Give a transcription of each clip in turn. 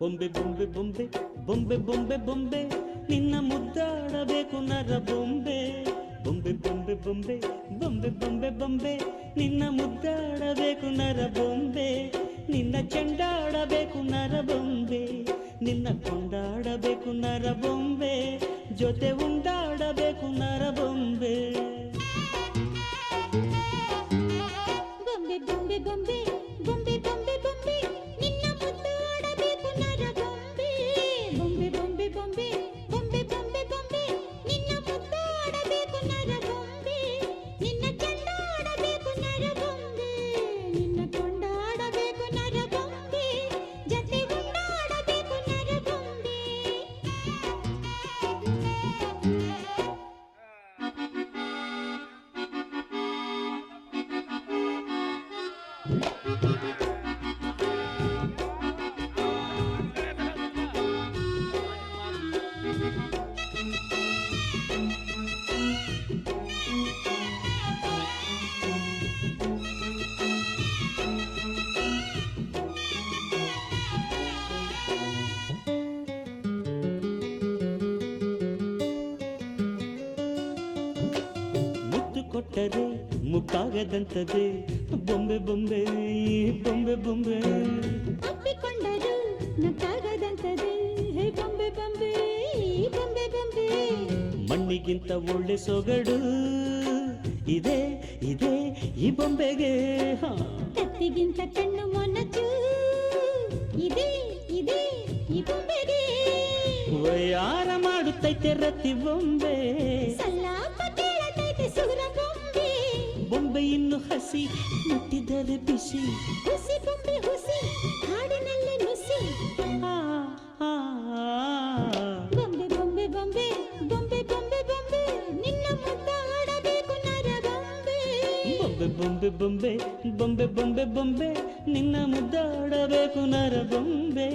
ಬೊಂಬೆ ಬೊಂಬೆ ಬೊಂಬೆ ಬೊಂಬೆ ಬೊಂಬೆ ಬೊಂಬೆ ನಿನ್ನ ಮುದ್ದಾಡಬೇಕು ನರ ಬೊಂಬೆ ಬೊಂಬೆ ಬೊಂಬೆ ಬೊಂಬೆ ಬೊಂಬೆ ಬೊಂಬೆ ಬೊಂಬೆ ನಿನ್ನ ಮುದ್ದಾಡಬೇಕು ನರ ಬೊಂಬೆ ನಿನ್ನ ಚಂಡಾಡಬೇಕು ನರ ಬೊಂಬೆ ನಿನ್ನ ಕೊಂಡಾಡಬೇಕು ನರ ಬೊಂಬೆ ಜೊತೆ ಉಂಡಾಡಬೇಕು ನರ ಬೊಂಬೆ ಬೊಂಬೆ ಬೊಂಬೆ ಬೊಂಬೆ ಬೊಂಬೆ ಬೊಂಬೆ ಬೊಂಬೆ ನಿನ್ನ ಮುದ್ದು ಆಡಬೇಕು ನರ ಬೊಂಬೆ ಬೊಂಬೆ ಬೊಂಬೆ ಬೊಂಬೆ ಬೊಂಬೆ ಬೊಂಬೆ ಬೊಂಬೆ ನಿನ್ನ ಮುದ್ದು ಆಡಬೇಕು ನರ ಕೊಟ್ಟರೆ ಮುಕ್ಕಾಗದಂತದೆ ಬೊಂಬೆ ಬೊಂಬೆ ಬೊಂಬೆ ಬೊಂಬೆ. ತಪ್ಪಿಕೊಂಡರು ನಕ್ಕಾಗದಂತದೆ ಹೇ ಬೊಂಬೆ ಬೊಂಬೆ ಬೊಂಬೆ ಬೊಂಬೆ. ಮಣ್ಣಿಗಿಂತ ಒಳ್ಳೆ ಸೊಗಡು. ಇದೆ ಇದೆ ಈ ಬೊಂಬೆಗೆ. ಹಾ. ಕತ್ತಿಗಿಂತ ಕಣ್ಣು ಮೊನಚು. ಇದೆ ಇದೆ ಈ ಬೊಂಬೆಗೆ. ವಯ್ಯಾರ ಮಾಡುತ್ತೈತೆ ರತಿ ಬೊಂಬೆ. ಸಲ್ಲಾಪ ಕೇಳತೈತೆ ಸುರ ಬೊಂಬೆ ಇನ್ನು ಹಸಿ ಮುಟ್ಟಿದರೆ ಬಿಸಿ ಹುಸಿ ಬೊಂಬೆ ಹುಸಿ ಹಾಡಿನಲ್ಲಿ ನುಸಿ. ಬೊಂಬೆ ಬೊಂಬೆ ಬೊಂಬೆ ಬೊಂಬೆ ಬೊಂಬೆ ಬೊಂಬೆ ನಿನ್ನ ಮುದ್ದ ಆಡಬೇಕು ನರ ಬೊಂಬೆ ಬೊಂಬೆ ಬೊಂಬೆ ಬೊಂಬೆ ಬೊಂಬೆ ಬೊಂಬೆ ಬೊಂಬೆ ನಿನ್ನ ಮುದ್ದಾಡಬೇಕು ನರ ಬೊಂಬೆ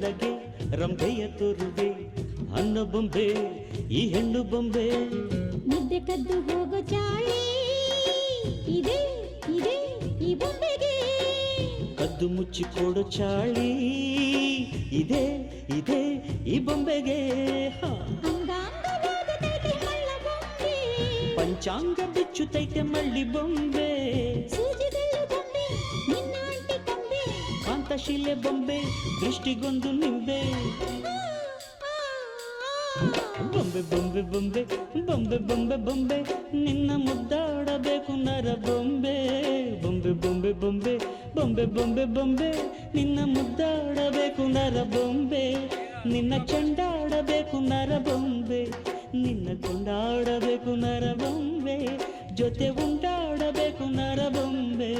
ಬೊಂಬೆಯೊಳಗೆ ರಂಬೆಯ ತೋರುವೆ ಅನ್ನ ಬೊಂಬೆ ಈ ಹೆಣ್ಣು ಬೊಂಬೆ. ನಿದ್ದೆ ಕದ್ದು ಹೋಗೋ ಚಾಳಿ ಇದೆ ಇದೆ ಈ ಬೊಂಬೆಗೆ. ಕದ್ದು ಮುಚ್ಚಿ ಕೊಡು ಚಾಳಿ ಇದೆ ಇದೆ ಈ ಬೊಂಬೆಗೆ. ಹಾ. ಬಿಚ್ಚು ತೈತೆ ಪಂಚಾಂಗ ಬಿಚ್ಚುತೈತೆ ಮಳ್ಳಿ ಬೊಂಬೆ. ಕಾಂತಶಿಲೆ ಬೊಂಬೆ ದೃಷ್ಟಿಗೊಂದು ನಿಂಬೆ. ಬೊಂಬೆ ಬೊಂಬೆ ಬೊಂಬೆ ಬೊಂಬೆ ಬೊಂಬೆ ಬೊಂಬೆ ನಿನ್ನ ಮುದ್ದಾಡಬೇಕು ನರ ಬೊಂಬೆ ಬೊಂಬೆ ಬೊಂಬೆ ಬೊಂಬೆ ಬೊಂಬೆ ಬೊಂಬೆ ಬೊಂಬೆ ನಿನ್ನ ಮುದ್ದಾಡಬೇಕು ನರ ಬೊಂಬೆ ನಿನ್ನ ಚಂಡಾಡಬೇಕು ನರ ಬೊಂಬೆ ನಿನ್ನ ಕೊಂಡಾಡಬೇಕು ನರ ಬೊಂಬೆ ಜೊತೆ ಉಂಟಾಡಬೇಕು ನರ ಬೊಂಬೆ